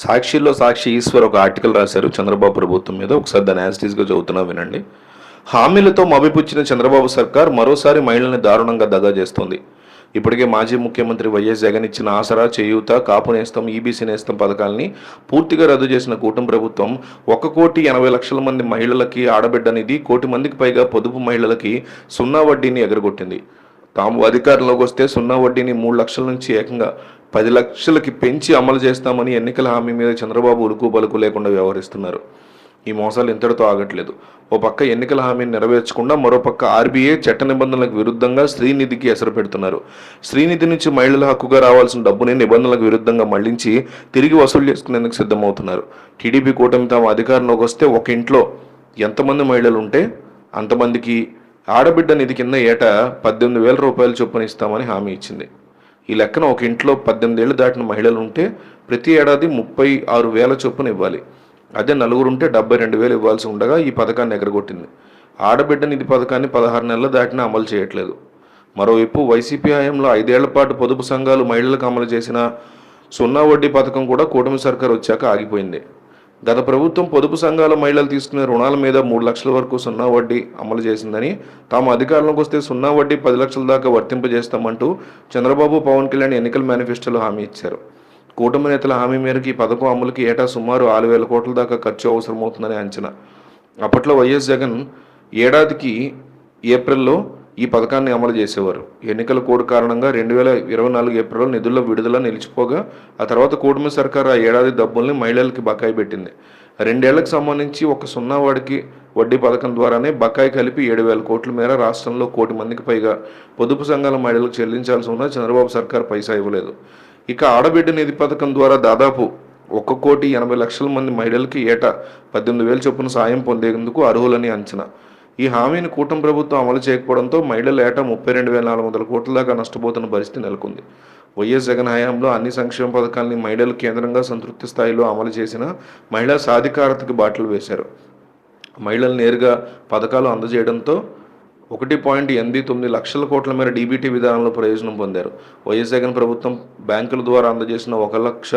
సాక్షిలో సాక్షి ఈశ్వర్ ఒక ఆర్టికల్ రాశారు చంద్రబాబు ప్రభుత్వం మీద. ఒకసారి దాని యాజిటీస్గా చదువుతున్నా వినండి. హామీలతో మభిపుచ్చిన చంద్రబాబు సర్కార్ మరోసారి మహిళల్ని దారుణంగా దగా చేస్తోంది. ఇప్పటికే మాజీ ముఖ్యమంత్రి వైఎస్ జగన్ ఇచ్చిన ఆసరా చేయూత కాపు నేస్తం ఈబీసీ నేస్తం పథకాల్ని పూర్తిగా రద్దు చేసిన కూటమి ప్రభుత్వం ఒక కోటి ఎనభై లక్షల మంది మహిళలకి ఆడబిడ్డనిది కోటి మందికి పైగా పొదుపు మహిళలకి సున్నా వడ్డీని ఎగరగొట్టింది. తాము అధికారంలోకి వస్తే సున్నా వడ్డీని మూడు లక్షల నుంచి ఏకంగా పది లక్షలకి పెంచి అమలు చేస్తామని ఎన్నికల హామీ మీద చంద్రబాబు ఉలుకు పలుకు లేకుండా వ్యవహరిస్తున్నారు. ఈ మోసాలు ఇంతటితో ఆగట్లేదు. ఓ పక్క ఎన్నికల హామీని నెరవేర్చకుండా మరోపక్క ఆర్బీఐ చట్ట నిబంధనలకు విరుద్ధంగా శ్రీనిధికి ఎసరు పెడుతున్నారు. శ్రీనిధి నుంచి మహిళల హక్కుగా రావాల్సిన డబ్బుని నిబంధనలకు విరుద్ధంగా మళ్ళించి తిరిగి వసూలు చేసుకునేందుకు సిద్ధమవుతున్నారు. టీడీపీ కూటమి తాము అధికారంలోకి వస్తే ఒక ఇంట్లో ఎంతమంది మహిళలు ఉంటే అంతమందికి ఆడబిడ్డ నిధి కింద ఏటా పద్దెనిమిది వేల రూపాయలు చొప్పున ఇస్తామని హామీ ఇచ్చింది. ఈ లెక్కన ఒక ఇంట్లో పద్దెనిమిది ఏళ్ళు దాటిన మహిళలు ఉంటే ప్రతి ఏడాది ముప్పై ఆరు వేల చొప్పున ఇవ్వాలి. అదే నలుగురు ఉంటే డెబ్బై రెండు వేలు ఇవ్వాల్సి ఉండగా ఈ పథకాన్ని ఎగరగొట్టింది. ఆడబిడ్డ నిధి పథకాన్ని పదహారు నెలల దాటిన అమలు చేయట్లేదు. మరోవైపు వైసీపీ హయాంలో ఐదేళ్ళ పాటు పొదుపు సంఘాలు మహిళలకు అమలు చేసిన సున్నా వడ్డీ పథకం కూడా కూటమి సర్కార్ వచ్చాక ఆగిపోయింది. గత ప్రభుత్వం పొదుపు సంఘాల మహిళలు తీసుకునే రుణాల మీద మూడు లక్షల వరకు సున్నా వడ్డీ అమలు చేసిందని తాము అధికారంలోకి వస్తే సున్నా వడ్డీ పది లక్షల దాకా వర్తింపజేస్తామంటూ చంద్రబాబు పవన్ కళ్యాణ్ ఎన్నికల మేనిఫెస్టోలో హామీ ఇచ్చారు. కూటమి నేతల హామీ మేరకు ఈ పథకం అమలుకి ఏటా సుమారు ఆరు వేల కోట్ల దాకా ఖర్చు అవసరమవుతుందని అంచనా. అప్పట్లో వైఎస్ జగన్ ఏడాదికి ఏప్రిల్లో ఈ పథకాన్ని అమలు చేసేవారు. ఎన్నికల కోడ్ కారణంగా రెండు వేల ఇరవై నాలుగు ఏప్రిల్ నిధుల విడుదల నిలిచిపోగా ఆ తర్వాత కూటమి సర్కార్ ఆ ఏడాది డబ్బుల్ని మహిళలకి బకాయి పెట్టింది. రెండేళ్ళకు సంబంధించి ఒక సున్నా వాడికి వడ్డీ పథకం ద్వారానే బకాయి కలిపి ఏడు వేల కోట్ల మేర రాష్ట్రంలో కోటి మందికి పైగా పొదుపు సంఘాల మహిళలకు చెల్లించాల్సి ఉన్న చంద్రబాబు సర్కార్ పైసా ఇవ్వలేదు. ఇక ఆడబిడ్డ నిధి పథకం ద్వారా దాదాపు ఒక్క కోటి ఎనభై లక్షల మంది మహిళలకి ఏటా పద్దెనిమిది వేల చొప్పున సాయం పొందేందుకు అర్హులని అంచనా. ఈ హామీని కూటమి ప్రభుత్వం అమలు చేయకపోవడంతో మహిళలు ఏటా ముప్పై రెండు వేల నాలుగు వందల కోట్ల దాకా నష్టపోతున్న పరిస్థితి నెలకొంది. వైఎస్ జగన్ హయాంలో అన్ని సంక్షేమ పథకాలని మహిళలు కేంద్రంగా సంతృప్తి స్థాయిలో అమలు చేసిన మహిళా సాధికారతకి బాటలు వేశారు. మహిళలు నేరుగా పథకాలు అందజేయడంతో ఒకటి పాయింట్ ఎనిమిది తొమ్మిది లక్షల కోట్ల మేర డీబీటీ విధానంలో ప్రయోజనం పొందారు. వైఎస్ జగన్ ప్రభుత్వం బ్యాంకుల ద్వారా అందజేసిన ఒక లక్ష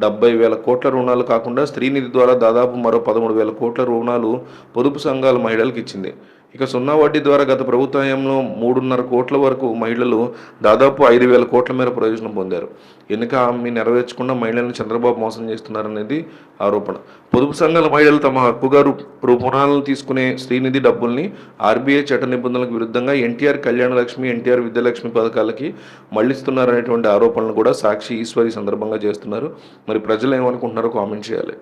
డెబ్బై వేల కోట్ల రుణాలు కాకుండా స్త్రీనిధి ద్వారా దాదాపు మరో పదమూడు వేల కోట్ల రుణాలు పొదుపు సంఘాల మహిళలకు ఇచ్చింది. ఇక సున్నా వడ్డీ ద్వారా గత ప్రభుత్వంలో మూడున్నర కోట్ల వరకు మహిళలు దాదాపు ఐదు వేల కోట్ల మేర ప్రయోజనం పొందారు. ఎన్నిక హామీ నెరవేర్చకుండా మహిళలను చంద్రబాబు మోసం చేస్తున్నారనేది ఆరోపణ. పొదుపు సంఘాల మహిళలు తమ హక్కుగా రు- రుణాలను తీసుకునే శ్రీనిధి డబ్బుల్ని ఆర్బీఐ చట్ట నిబంధనలకు విరుద్ధంగా ఎన్టీఆర్ కళ్యాణ లక్ష్మి ఎన్టీఆర్ విద్యాలక్ష్మి పథకాలకి మళ్ళిస్తున్నారనేటువంటి ఆరోపణలు కూడా సాక్షి ఈశ్వరి సందర్భంగా చేస్తున్నారు. మరి ప్రజలు ఏమనుకుంటున్నారో కామెంట్ చేయాలి.